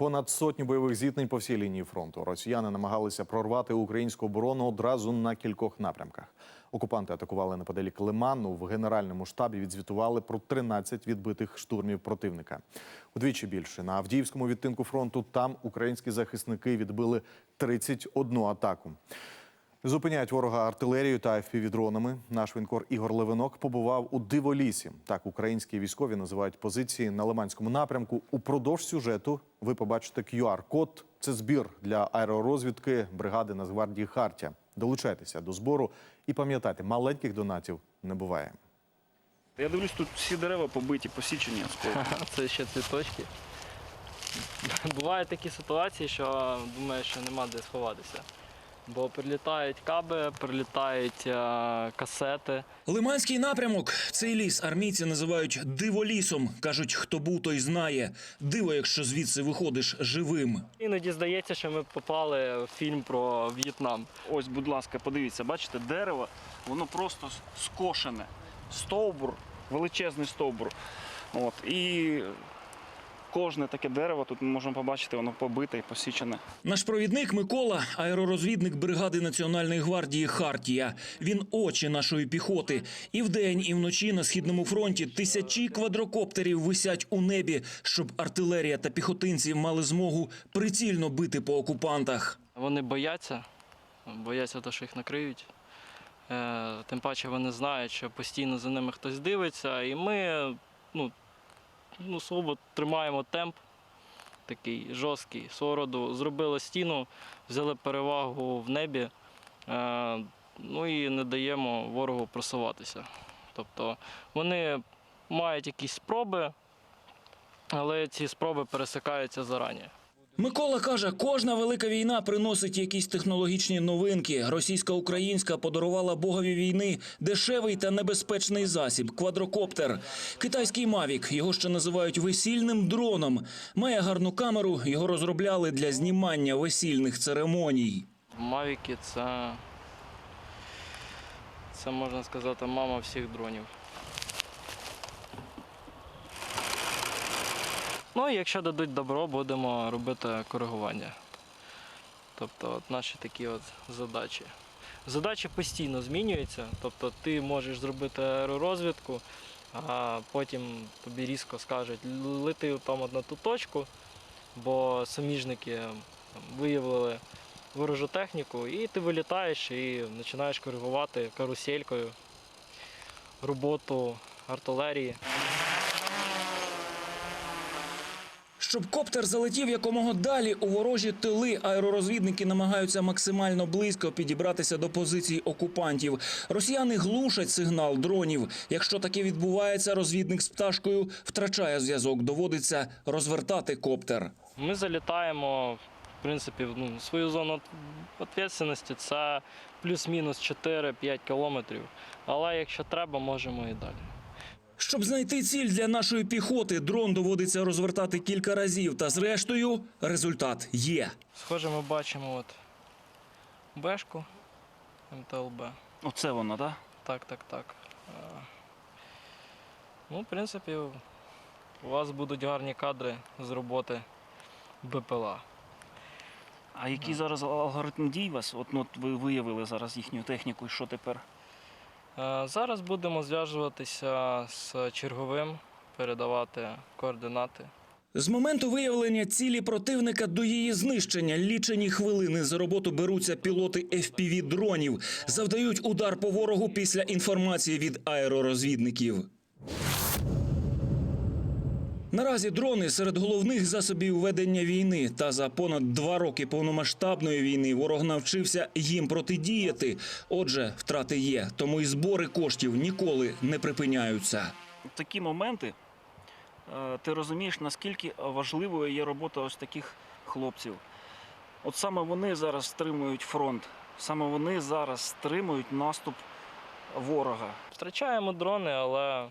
Понад сотню бойових зіткнень по всій лінії фронту. Росіяни намагалися прорвати українську оборону одразу на кількох напрямках. Окупанти атакували неподалік Лиману. В генеральному штабі відзвітували про 13 відбитих штурмів противника. Удвічі більше на Авдіївському відтинку фронту. Там українські захисники відбили 31 атаку. Зупиняють ворога артилерією та FPV-дронами. Наш воєнкор Ігор Левинок побував у Диволісі. Так українські військові називають позиції на Лиманському напрямку. Упродовж сюжету ви побачите QR-код. Це збір для аеророзвідки бригади Нацгвардії Хартія. Долучайтеся до збору і пам'ятайте, маленьких донатів не буває. Я дивлюсь, тут всі дерева побиті, посічені. Це ще цвіточки. Бувають такі ситуації, що думаєш, що нема де сховатися. Бо прилітають каби, прилітають е, касети. Лиманський напрямок цей ліс армійці називають диволісом. кажуть, хто був, той знає. Диво, якщо звідси виходиш живим. Іноді здається, що ми попали в фільм про В'єтнам. Ось, будь ласка, подивіться, бачите, дерево, воно просто скошене. Стовбур, величезний стовбур. От, і кожне таке дерево тут ми можемо побачити, воно побите і посічене. Наш провідник Микола, аеророзвідник бригади Національної гвардії Хартія. Він очі нашої піхоти. І вдень, і вночі на східному фронті тисячі квадрокоптерів висять у небі, щоб артилерія та піхотинці мали змогу прицільно бити по окупантах. Вони бояться, бояться того, що їх накриють. Е, Тим паче вони знають, що постійно за ними хтось дивиться, і ми ну, ну, слабо тримаємо темп такий жорсткий сороду. Зробили стіну, взяли перевагу в небі, е, ну і не даємо ворогу просуватися. Тобто вони мають якісь спроби, але ці спроби пересикаються зарані. Микола каже, кожна велика війна приносить якісь технологічні новинки. Російсько-українська подарувала богові війни дешевий та небезпечний засіб квадрокоптер. Китайський Мавік його ще називають весільним дроном. Має гарну камеру. Його розробляли для знімання весільних церемоній. Мавіки це, це можна сказати, мама всіх дронів. Ну і якщо дадуть добро, будемо робити коригування. Тобто от наші такі от задачі. Задачі постійно змінюються. Тобто ти можеш зробити аеророзвідку, а потім тобі різко скажуть, лети там на ту точку, бо суміжники там, виявили ворожу техніку, і ти вилітаєш і починаєш коригувати каруселькою роботу артилерії. Щоб коптер залетів якомога далі у ворожі тили, аеророзвідники намагаються максимально близько підібратися до позицій окупантів. Росіяни глушать сигнал дронів. Якщо таке відбувається, розвідник з пташкою втрачає зв'язок. Доводиться розвертати коптер. Ми залітаємо, в принципі, в ну, свою зону відповідальності це плюс-мінус 4-5 кілометрів. Але якщо треба, можемо і далі. Щоб знайти ціль для нашої піхоти, дрон доводиться розвертати кілька разів. Та зрештою результат є. Схоже, ми бачимо от бешку МТЛБ. Оце воно, так? Так, так, так. Е, Ну, в принципі, у вас будуть гарні кадри з роботи БПЛА. А який зараз алгоритм дій вас? От, ну, от ви виявили зараз їхню техніку, і що тепер? Е, Зараз будемо зв'язуватися з черговим, передавати координати. З моменту виявлення цілі противника до її знищення лічені хвилини за роботу беруться пілоти fpv дронів, завдають удар по ворогу після інформації від аеророзвідників. Наразі дрони серед головних засобів ведення війни. Та за понад два роки повномасштабної війни ворог навчився їм протидіяти. Отже, втрати є, тому і збори коштів ніколи не припиняються. Такі моменти е, ти розумієш, наскільки важливою є робота ось таких хлопців. От саме вони зараз стримують фронт, саме вони зараз стримують наступ ворога. Втрачаємо дрони, але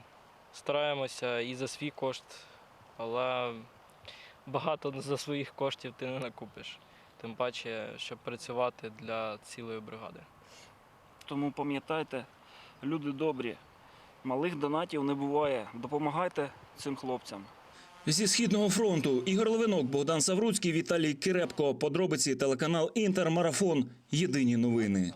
стараємося і за свій кошт, але багато за своїх коштів ти не накупиш. Тим паче, щоб працювати для цілої бригади. Тому пам'ятайте, люди добрі, малих донатів не буває. Допомагайте цим хлопцям. Зі східного фронту Ігор Левинок, Богдан Савруцький, Віталій Кирепко. Подробиці телеканал Інтер. Марафон. Єдині новини.